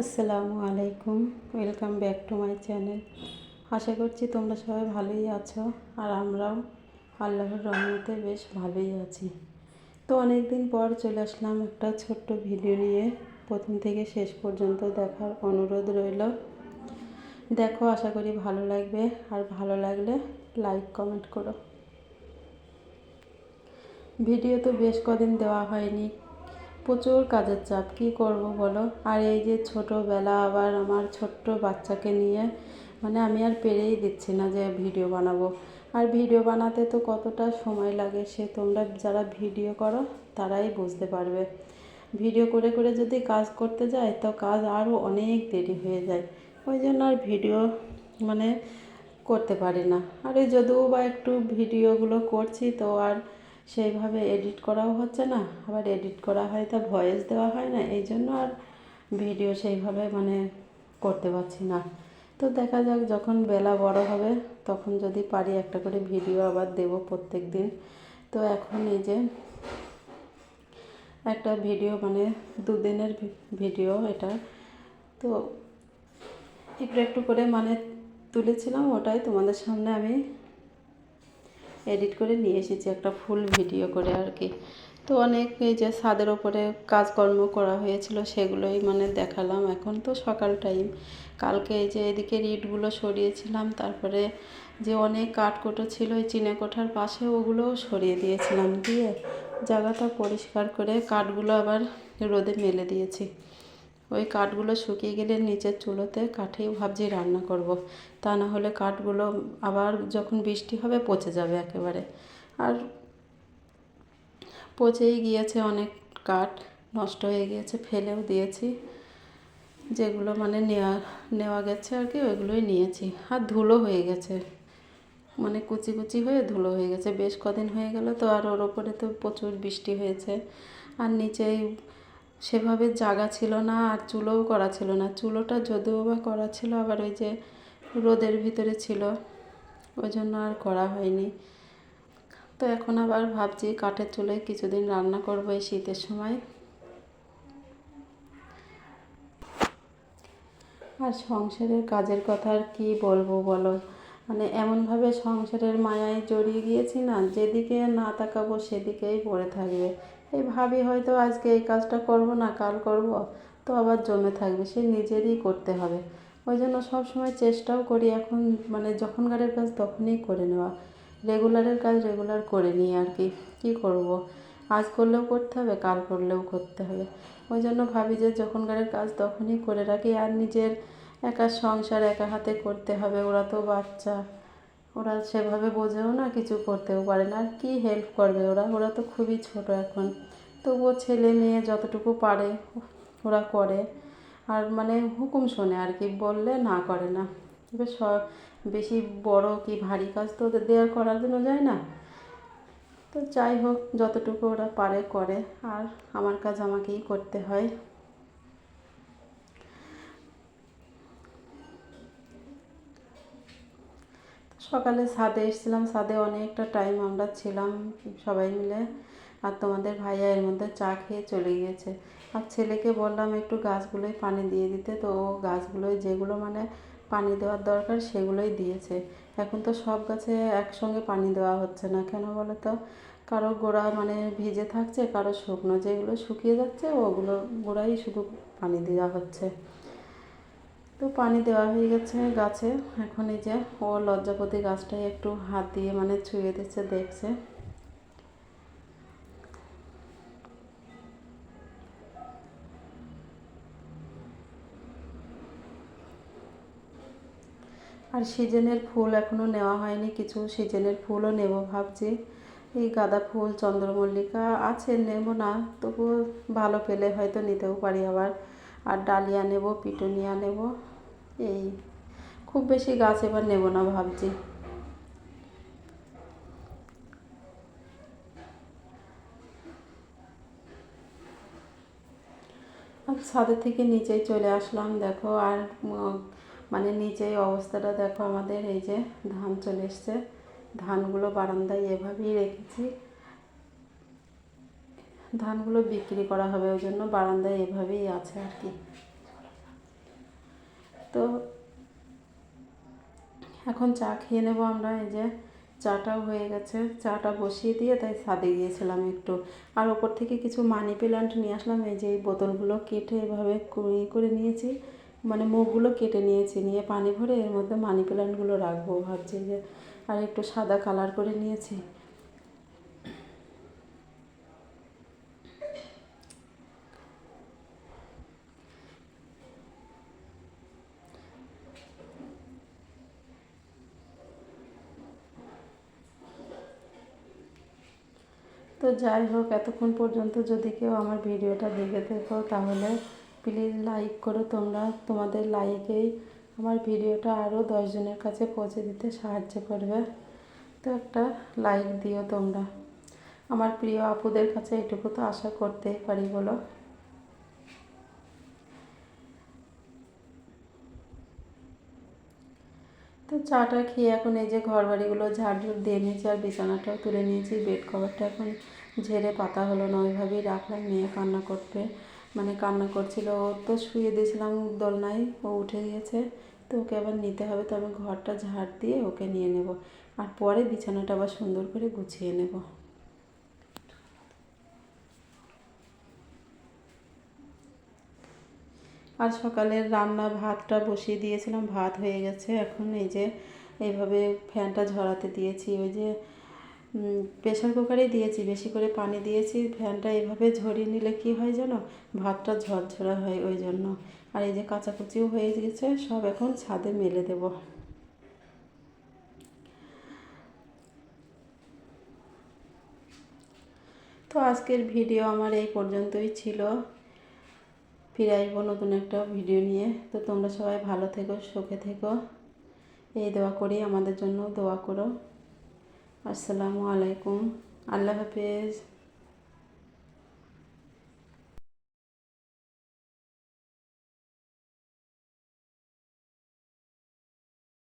আসসালামু আলাইকুম welcome back to my channel আশা করছি তোমরা সবাই ভালোই আছো আর আমরাও আল্লাহর রহমতে বেশ ভালোই আছি। তো অনেক দিন পর চলে আসলাম একটা ছোট্ট ভিডিও নিয়ে। প্রথম থেকে শেষ পর্যন্ত দেখার অনুরোধ রইল। দেখো, আশা করি ভালো লাগবে। আর ভালো লাগলে লাইক কমেন্ট করো। ভিডিও তো বেশ কদিন দেওয়া হয়নি। প্রচুর কাজের চাপ, কী করব বলো? আর এই যে ছোটোবেলা আবার আমার ছোট্ট বাচ্চাকে নিয়ে মানে আমি আর পেরেই দিচ্ছি না যে ভিডিও বানাবো। আর ভিডিও বানাতে তো কতটা সময় লাগে, সে তোমরা যারা ভিডিও করো, তারাই বুঝতে পারবে। ভিডিও করে করে যদি কাজ করতে যায় তো কাজ আরও অনেক দেরি হয়ে যায়। ওই জন্য আর ভিডিও মানে করতে পারি না। আর এই যদিও বা একটু ভিডিওগুলো করছি, তো আর সেইভাবে এডিট করাও হচ্ছে না, আবার এডিট করা হয় তা ভয়েস দেওয়া হয় না, এই জন্য আর ভিডিও সেইভাবে মানে করতে পারছি না। তো দেখা যাক যখন বেলা বড় হবে, তখন যদি পারি একটা করে ভিডিও আবার দেব প্রত্যেক দিন তো এখন এই যে একটা ভিডিও মানে দুদিনের ভিডিও এটা। তো একটু একটু করে মানে তুলেছিলাম, ওটাই তোমাদের সামনে আমি এডিট করে নিয়ে এসেছি একটা ফুল ভিডিও করে আর কি। তো অনেক এই যে ছাদের ওপরে কাজকর্ম করা হয়েছিল সেগুলোই মানে দেখালাম। এখন তো সকাল টাইম কালকে এই যে এদিকে ইটগুলো সরিয়েছিলাম, তারপরে যে অনেক কাঠকোটো ছিল ওই চিনে কোঠার পাশে, ওগুলোও সরিয়ে দিয়েছিলাম। দিয়ে জায়গাটা পরিষ্কার করে কাঠগুলো আবার রোদে মেলে দিয়েছি। ওই কাঠগুলো শুকিয়ে গেলে নিচের চুলোতে কাঠেই ভাবছি রান্না করব। তা না হলে কাঠগুলো আবার যখন বৃষ্টি হবে পচে যাবে একেবারে। আর পচেই গিয়েছে অনেক কাঠ, নষ্ট হয়ে গিয়েছে, ফেলেও দিয়েছি। যেগুলো মানে নেওয়া নেওয়া গেছে আর কি, ওইগুলোই নিয়েছি। আর ধুলো হয়ে গেছে। মানে কুচি কুচি হয়ে ধুলো হয়ে গেছে। বেশ কদিন হয়ে গেল তো, আর ওর ওপরে তো প্রচুর বৃষ্টি হয়েছে। আর নিচেই সেভাবে জাগা ছিল না আর চুলোও করা ছিল না। চুলোটা যদিও বা করা ছিল, আবার ওই যে রোদের ভিতরে ছিল, ওই জন্য আর করা হয়নি। তো এখন আবার ভাবছি কাঠের চুলোয় কিছুদিন রান্না করব এই শীতের সময়। আর সংসারের কাজের কথা আর কী বলব বলো? মানে এমনভাবে সংসারের মায়ায় জড়িয়ে গিয়েছি না, যেদিকে না তাকাবো সেদিকেই পড়ে থাকবে। এই ভাবি হয়তো আজকে এই কাজটা করব না, কাল করব। তো আবার জমে থাকবে, সে নিজেরই করতে হবে। ওই জন্য সবসময় চেষ্টাও করি এখন মানে যখনকারের কাজ তখনই করে নেওয়া। রেগুলারের কাজ রেগুলার করে নিই আর কি, কী করব? আজ করলেও করতে হবে, কাল করলেও করতে হবে। ওই জন্য ভাবি যে যখনকারের কাজ তখনই করে রাখি, আর নিজের একা সংসার একা হাতে করতে হবে, ওরা তো বাচ্চা। ওরা সেভাবে বোঝেও না, কিছু করতেও পারে না। আর কী হেল্প করবে ওরা? ওরা তো খুবই ছোট এখন। তবুও ছেলে মেয়ে যতটুকু পারে ওরা করে। আর মানে হুকুম শোনে আর কি, বললে না করে না। এবার সব বেশি বড় কি ভারী কাজ তো ওদের দেওয়ার করার জন্য যায় না। তো যাই হোক, যতটুকু ওরা পারে করে। আর আমার কাজ আমাকেই করতে হয়। সকালে ছাদে এসেছিলাম, ছাদে অনেকটা টাইম আমরা ছিলাম সবাই মিলে। আর তোমাদের ভাইয়া এর মধ্যে চা খেয়ে চলে গিয়েছে। আর ছেলেকে বললাম একটু গাছগুলোই পানি দিয়ে দিতে, তো ও গাছগুলোই যেগুলো মানে পানি দেওয়ার দরকার সেগুলোই দিয়েছে। এখন তো সব গাছে একসঙ্গে পানি দেওয়া হচ্ছে না, কেন বলো তো? কারও গোড়া মানে ভিজে থাকছে, কারও শুকনো। যেগুলো শুকিয়ে যাচ্ছে, ওগুলো গোড়াই শুধু পানি দেওয়া হচ্ছে। তো পানি দেওয়া হয়ে গেছে গাছে। এখন এই যে ও লজ্জাপতি গাছটাই একটু হাত দিয়ে মানে ছুঁয়ে দিচ্ছে, দেখছে। আর সিজনের ফুল এখনও নেওয়া হয়নি কিছু। সিজনের ফুলও নেব ভাবছি। এই গাঁদা ফুল, চন্দ্রমল্লিকা আছে, নেব না। তবুও ভালো পেলে হয়তো নিতেও পারি আবার। আর ডালিয়া নেব, পিটুনিয়া নেব। এই, খুব বেশি গাছ এবার নেব না ভাবছি। ছাদের থেকে নিচেই চলে আসলাম, দেখো, আর মানে নিচেই অবস্থাটা দেখো আমাদের, এই যে ধান চলে এসছে। ধানগুলো বারান্দায় এভাবেই রেখেছি। ধানগুলো বিক্রি করা হবে ওই জন্য বারান্দায় এভাবেই আছে আর কি। তো এখন চা খেয়ে নেব আমরা, এই যে চাটাও হয়ে গেছে। চাটা বসিয়ে দিয়ে তাই ছাদে গিয়েছিলাম একটু। আর ওপর থেকে কিছু মানি প্ল্যান্ট নিয়ে আসলাম, এই যে এই বোতলগুলো কেটে এভাবে করে করে নিয়েছি। মানে মুখগুলো কেটে নিয়েছি, নিয়ে পানি ভরে এর মধ্যে মানি প্ল্যান্টগুলো রাখব ভাবছি যে, আর একটু সাদা কালার করে নিয়েছি। তো যাই হোক, এতক্ষণ পর্যন্ত যদি কেউ আমার ভিডিওটা দেখে দেখো তাহলে প্লিজ লাইক করো। তোমরা তোমাদের লাইকেই আমার ভিডিওটা আরও দশজনের কাছে পৌঁছে দিতে সাহায্য করবে। তো একটা লাইক দিও তোমরা। আমার প্রিয় আপুদের কাছে এটুকু তো আশা করতেই পারি বলো। তো চাটা খেয়ে এখন এই যে ঘর বাড়িগুলো ঝাড়ঝুড় দিয়ে নিয়েছি আর বিছানাটাও তুলে নিয়েছি। বেড কভারটা এখন ঝেড়ে পাতা হলো না, ওইভাবেই রাখলাম। মেয়ে কান্না করতে মানে কান্না করছিল। ও তো শুয়ে দিয়েছিলাম দোলনায়, ও উঠে গিয়েছে। তো ওকে আবার নিতে হবে, তো আমি ঘরটা ঝাড় দিয়ে ওকে নিয়ে নেব। আর পরে বিছানাটা আবার সুন্দর করে গুছিয়ে নেব। আর সকালের রান্না ভাতটা বসিয়ে দিয়েছিলাম, ভাত হয়ে গেছে। এখন এই যে এইভাবে ফ্যানটা ঝরাতে দিয়েছি, ওই যে প্রেশার কুকারেই দিয়েছি, বেশি করে পানি দিয়েছি। ফ্যানটা এইভাবে ঝরিয়ে নিলে কি হয় জানো? ভাতটা ঝরঝরা হয় ওই জন্য। আর এই যে কাচাকুচিও হয়ে গেছে, সব এখন ছাদে মেলে দেব। তো আজকের ভিডিও আমার এই পর্যন্তই ছিল। ফিরে আসব নতুন একটা ভিডিও নিয়ে। তো তোমরা সবাই ভালো থেকো, সুখে থেকো। এই দোয়া করি, আমাদের জন্য দোয়া করো। আসসালামু আলাইকুম। আল্লাহ হাফেজ।